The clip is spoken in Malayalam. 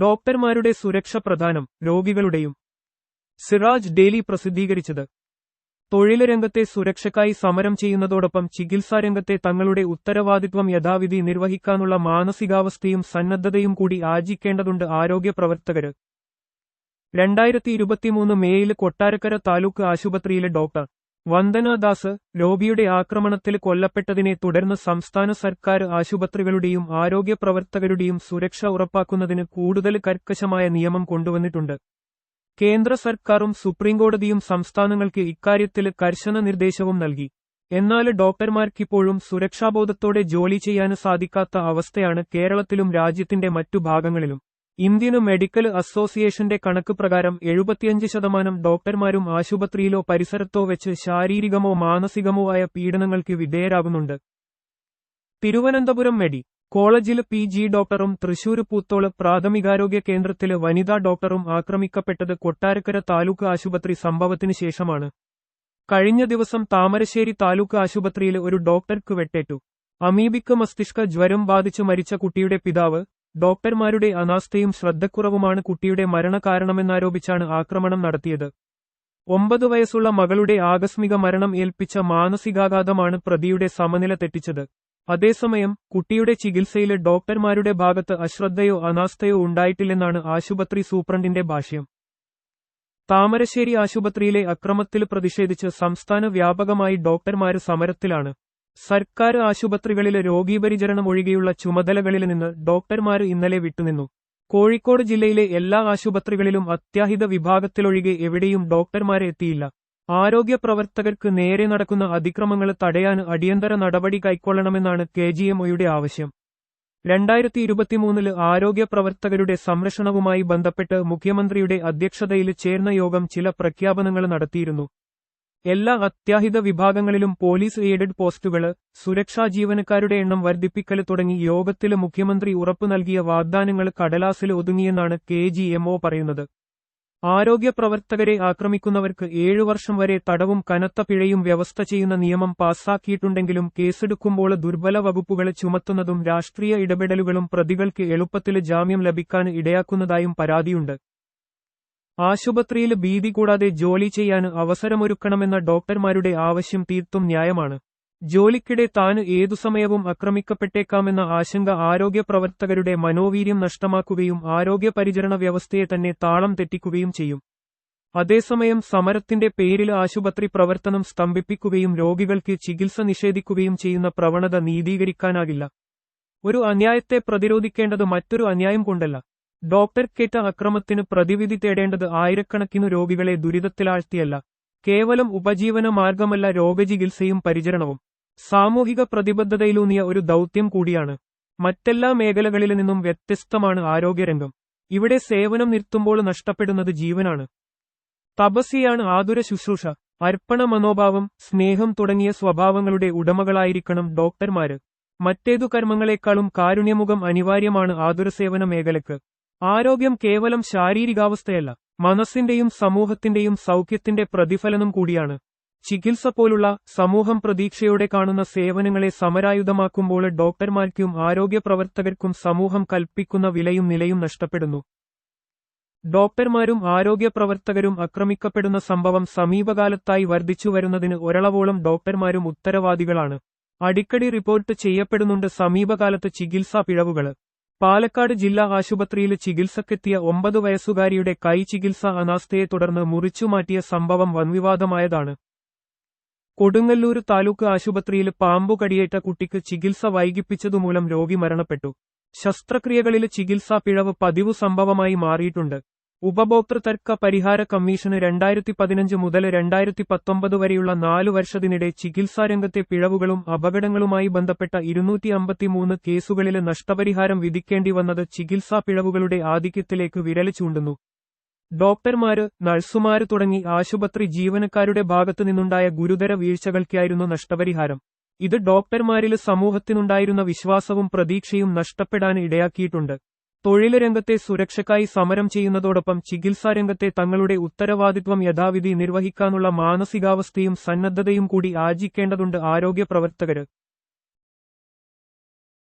ഡോക്ടർമാരുടെ സുരക്ഷ പ്രധാനം രോഗികളുടെയും സിറാജ് ഡെയിലി പ്രസിദ്ധീകരിച്ചത്. തൊഴിലരംഗത്തെ സുരക്ഷയ്ക്കായി സമരം ചെയ്യുന്നതോടൊപ്പം ചികിത്സാരംഗത്തെ തങ്ങളുടെ ഉത്തരവാദിത്വം യഥാവിധി നിർവഹിക്കാനുള്ള മാനസികാവസ്ഥയും സന്നദ്ധതയും കൂടി ആർജിക്കേണ്ടതുണ്ട് ആരോഗ്യ പ്രവർത്തകര്. രണ്ടായിരത്തി ഇരുപത്തിമൂന്ന് മേയിൽ കൊട്ടാരക്കര താലൂക്ക് ആശുപത്രിയിലെ ഡോക്ടർ വന്ദന ലോബിയുടെ ആക്രമണത്തിൽ കൊല്ലപ്പെട്ടതിനെ തുടർന്ന് സംസ്ഥാന സർക്കാർ ആശുപത്രികളുടെയും ആരോഗ്യ പ്രവർത്തകരുടെയും സുരക്ഷ ഉറപ്പാക്കുന്നതിന് കൂടുതൽ കർക്കശമായ നിയമം കൊണ്ടുവന്നിട്ടുണ്ട്. കേന്ദ്ര സർക്കാരും സുപ്രീംകോടതിയും സംസ്ഥാനങ്ങൾക്ക് ഇക്കാര്യത്തിൽ കർശന നിർദ്ദേശവും നൽകി. എന്നാൽ ഡോക്ടർമാർക്കിപ്പോഴും സുരക്ഷാബോധത്തോടെ ജോലി ചെയ്യാൻ സാധിക്കാത്ത അവസ്ഥയാണ് കേരളത്തിലും രാജ്യത്തിന്റെ മറ്റു ഭാഗങ്ങളിലും. ഇന്ത്യൻ മെഡിക്കൽ അസോസിയേഷന്റെ കണക്ക് പ്രകാരം എഴുപത്തിയഞ്ച് ശതമാനം ഡോക്ടർമാരും ആശുപത്രിയിലോ പരിസരത്തോ വെച്ച് ശാരീരികമോ മാനസികമോ ആയ പീഡനങ്ങൾക്ക് വിധേയരാകുന്നുണ്ട്. തിരുവനന്തപുരം മെഡി കോളേജിൽ പി ജി ഡോക്ടറും തൃശൂർ പൂത്തോൾ പ്രാഥമികാരോഗ്യ കേന്ദ്രത്തിൽ വനിതാ ഡോക്ടറും ആക്രമിക്കപ്പെട്ടത് കൊട്ടാരക്കര താലൂക്ക് ആശുപത്രി സംഭവത്തിന് ശേഷമാണ്. കഴിഞ്ഞ ദിവസം താമരശ്ശേരി താലൂക്ക് ആശുപത്രിയിൽ ഒരു ഡോക്ടർക്ക് വെട്ടേറ്റു. അമീബിക്ക് മസ്തിഷ്ക ജ്വരം ബാധിച്ച് മരിച്ച കുട്ടിയുടെ പിതാവ് ഡോക്ടർമാരുടെ അനാസ്ഥയും ശ്രദ്ധക്കുറവുമാണ് കുട്ടിയുടെ മരണകാരണമെന്നാരോപിച്ചാണ് ആക്രമണം നടത്തിയത്. ഒമ്പത് വയസ്സുള്ള മകളുടെ ആകസ്മിക മരണം ഏൽപ്പിച്ച മാനസികാഘാതമാണ് പ്രതിയുടെ സമനില തെറ്റിച്ചത്. അതേസമയം കുട്ടിയുടെ ചികിത്സയിൽ ഡോക്ടർമാരുടെ ഭാഗത്ത് അശ്രദ്ധയോ അനാസ്ഥയോ ഉണ്ടായിട്ടില്ലെന്നാണ് ആശുപത്രി സൂപ്രണ്ടിന്റെ ഭാഷ്യം. താമരശ്ശേരി ആശുപത്രിയിലെ അക്രമത്തിൽ പ്രതിഷേധിച്ച് സംസ്ഥാന വ്യാപകമായി ഡോക്ടർമാര് സമരത്തിലാണ്. സർക്കാർ ആശുപത്രികളിലെ രോഗീപരിചരണം ഒഴികെയുള്ള ചുമതലകളിൽ നിന്ന് ഡോക്ടർമാർ ഇന്നലെ വിട്ടുനിന്നു. കോഴിക്കോട് ജില്ലയിലെ എല്ലാ ആശുപത്രികളിലും അത്യാഹിത വിഭാഗത്തിലൊഴികെ എവിടെയും ഡോക്ടർമാരെ എത്തിയില്ല. ആരോഗ്യ പ്രവർത്തകർക്ക് നേരെ നടക്കുന്ന അതിക്രമങ്ങൾ തടയാൻ അടിയന്തര നടപടി കൈക്കൊള്ളണമെന്നാണ് കെ ജി എംഒയുടെ ആവശ്യം. രണ്ടായിരത്തി ഇരുപത്തിമൂന്നിൽ ആരോഗ്യ പ്രവർത്തകരുടെ സംരക്ഷണവുമായി ബന്ധപ്പെട്ട് മുഖ്യമന്ത്രിയുടെ അധ്യക്ഷതയിൽ ചേർന്ന യോഗം ചില പ്രഖ്യാപനങ്ങൾ നടത്തിയിരുന്നു. എല്ലാ അത്യാഹിത വിഭാഗങ്ങളിലും പോലീസ് എയ്ഡഡ് പോസ്റ്റുകൾ സുരക്ഷാ ജീവനക്കാരുടെ എണ്ണം വർദ്ധിപ്പിക്കൽ തുടങ്ങി യോഗത്തിൽ മുഖ്യമന്ത്രി ഉറപ്പു നൽകിയ വാഗ്ദാനങ്ങൾ കടലാസിൽ ഒതുങ്ങിയെന്നാണ് കെ പറയുന്നത്. ആരോഗ്യ പ്രവർത്തകരെ ആക്രമിക്കുന്നവർക്ക് ഏഴു വർഷം വരെ തടവും കനത്ത പിഴയും വ്യവസ്ഥ ചെയ്യുന്ന നിയമം പാസാക്കിയിട്ടുണ്ടെങ്കിലും കേസെടുക്കുമ്പോൾ ദുർബല വകുപ്പുകൾ ചുമത്തുന്നതും രാഷ്ട്രീയ ഇടപെടലുകളും പ്രതികൾക്ക് എളുപ്പത്തിൽ ജാമ്യം ലഭിക്കാൻ ഇടയാക്കുന്നതായും പരാതിയുണ്ട്. ആശുപത്രിയിൽ ഭീതി കൂടാതെ ജോലി ചെയ്യാൻ അവസരമൊരുക്കണമെന്ന ഡോക്ടർമാരുടെ ആവശ്യം തീർത്തും ന്യായമാണ്. ജോലിക്കിടെ താൻ ഏതു സമയവും ആക്രമിക്കപ്പെട്ടേക്കാമെന്ന ആശങ്ക ആരോഗ്യ പ്രവർത്തകരുടെ മനോവീര്യം നഷ്ടമാക്കുകയും ആരോഗ്യ പരിചരണ വ്യവസ്ഥയെ തന്നെ താളം തെറ്റിക്കുകയും ചെയ്യും. അതേസമയം സമരത്തിന്റെ പേരിൽ ആശുപത്രി പ്രവർത്തനം സ്തംഭിപ്പിക്കുകയും രോഗികൾക്ക് ചികിത്സ നിഷേധിക്കുകയും ചെയ്യുന്ന പ്രവണത നീതീകരിക്കാനാകില്ല. ഒരു അന്യായത്തെ പ്രതിരോധിക്കേണ്ടത് മറ്റൊരു അന്യായം കൊണ്ടല്ല. ഡോക്ടർക്കേറ്റ അക്രമത്തിന് പ്രതിവിധി തേടേണ്ടത് ആയിരക്കണക്കിനു രോഗികളെ ദുരിതത്തിലാഴ്ത്തിയല്ല. കേവലം ഉപജീവന മാർഗമല്ല രോഗചികിത്സയും പരിചരണവും. സാമൂഹിക പ്രതിബദ്ധതയിലൂന്നിയ ഒരു ദൗത്യം കൂടിയാണ്. മറ്റെല്ലാ മേഖലകളിൽ നിന്നും വ്യത്യസ്തമാണ് ആരോഗ്യരംഗം. ഇവിടെ സേവനം നിർത്തുമ്പോൾ നഷ്ടപ്പെടുന്നത് ജീവനാണ്. തപസ്യയാണ് ആതുര ശുശ്രൂഷ. അർപ്പണ മനോഭാവം സ്നേഹം തുടങ്ങിയ സ്വഭാവങ്ങളുടെ ഉടമകളായിരിക്കണം ഡോക്ടർമാര്. മറ്റേതു കർമ്മങ്ങളെക്കാളും കാരുണ്യമുഖം അനിവാര്യമാണ് ആതുരസേവന മേഖലയ്ക്ക്. ആരോഗ്യം കേവലം ശാരീരികാവസ്ഥയല്ല മനസ്സിന്റെയും സമൂഹത്തിന്റെയും സൗഖ്യത്തിന്റെ പ്രതിഫലനം കൂടിയാണ്. ചികിത്സ പോലുള്ള സമൂഹം പ്രതീക്ഷയോടെ കാണുന്ന സേവനങ്ങളെ സമരായുധമാക്കുമ്പോൾ ഡോക്ടർമാർക്കും ആരോഗ്യ പ്രവർത്തകർക്കും സമൂഹം കൽപ്പിക്കുന്ന വിലയും നിലയും നഷ്ടപ്പെടുന്നു. ഡോക്ടർമാരും ആരോഗ്യ പ്രവർത്തകരും ആക്രമിക്കപ്പെടുന്ന സംഭവം സമീപകാലത്തായി വർദ്ധിച്ചു വരുന്നതിന് ഒരളവോളം ഡോക്ടർമാരും ഉത്തരവാദികളാണ്. അടിക്കടി റിപ്പോർട്ട് ചെയ്യപ്പെടുന്നുണ്ട് സമീപകാലത്ത് ചികിത്സാ പിഴവുകൾ. പാലക്കാട് ജില്ലാ ആശുപത്രിയിൽ ചികിത്സക്കെത്തിയ ഒമ്പത് വയസ്സുകാരിയുടെ കൈ ചികിത്സ അനാസ്ഥയെ തുടർന്ന് മുറിച്ചുമാറ്റിയ സംഭവം വൻവിവാദമായതാണ്. കൊടുങ്ങല്ലൂർ താലൂക്ക് ആശുപത്രിയിൽ പാമ്പു കടിയേറ്റ കുട്ടിക്ക് ചികിത്സ വൈകിപ്പിച്ചതുമൂലം രോഗി മരണപ്പെട്ടു. ശസ്ത്രക്രിയകളിൽ ചികിത്സാ പിഴവ് പതിവു സംഭവമായി മാറിയിട്ടുണ്ട്. ഉപഭോക്തൃ തർക്ക പരിഹാര കമ്മീഷന് രണ്ടായിരത്തി പതിനഞ്ച് മുതൽ രണ്ടായിരത്തി പത്തൊമ്പത് വരെയുള്ള നാലു വർഷത്തിനിടെ ചികിത്സാരംഗത്തെ പിഴവുകളും അപകടങ്ങളുമായി ബന്ധപ്പെട്ട ഇരുന്നൂറ്റി അമ്പത്തിമൂന്ന് കേസുകളിലെ നഷ്ടപരിഹാരം വിധിക്കേണ്ടി വന്നത് ചികിത്സാ പിഴവുകളുടെ ആധിക്യത്തിലേക്ക് വിരൽ ചൂണ്ടുന്നു. ഡോക്ടർമാര് നഴ്സുമാര് തുടങ്ങി ആശുപത്രി ജീവനക്കാരുടെ ഭാഗത്തു നിന്നുണ്ടായ ഗുരുതര വീഴ്ചകൾക്കായിരുന്നു നഷ്ടപരിഹാരം. ഇത് ഡോക്ടർമാരിൽ സമൂഹത്തിനുണ്ടായിരുന്ന വിശ്വാസവും പ്രതീക്ഷയും നഷ്ടപ്പെടാൻ ഇടയാക്കിയിട്ടുണ്ട്. തൊഴിൽ രംഗത്തെ സുരക്ഷയ്ക്കായി സമരം ചെയ്യുന്നതോടൊപ്പം ചികിത്സാരംഗത്തെ തങ്ങളുടെ ഉത്തരവാദിത്വം യഥാവിധി നിർവഹിക്കാനുള്ള മാനസികാവസ്ഥയും സന്നദ്ധതയും കൂടി ആർജിക്കേണ്ടതുണ്ട് ആരോഗ്യ പ്രവർത്തകര്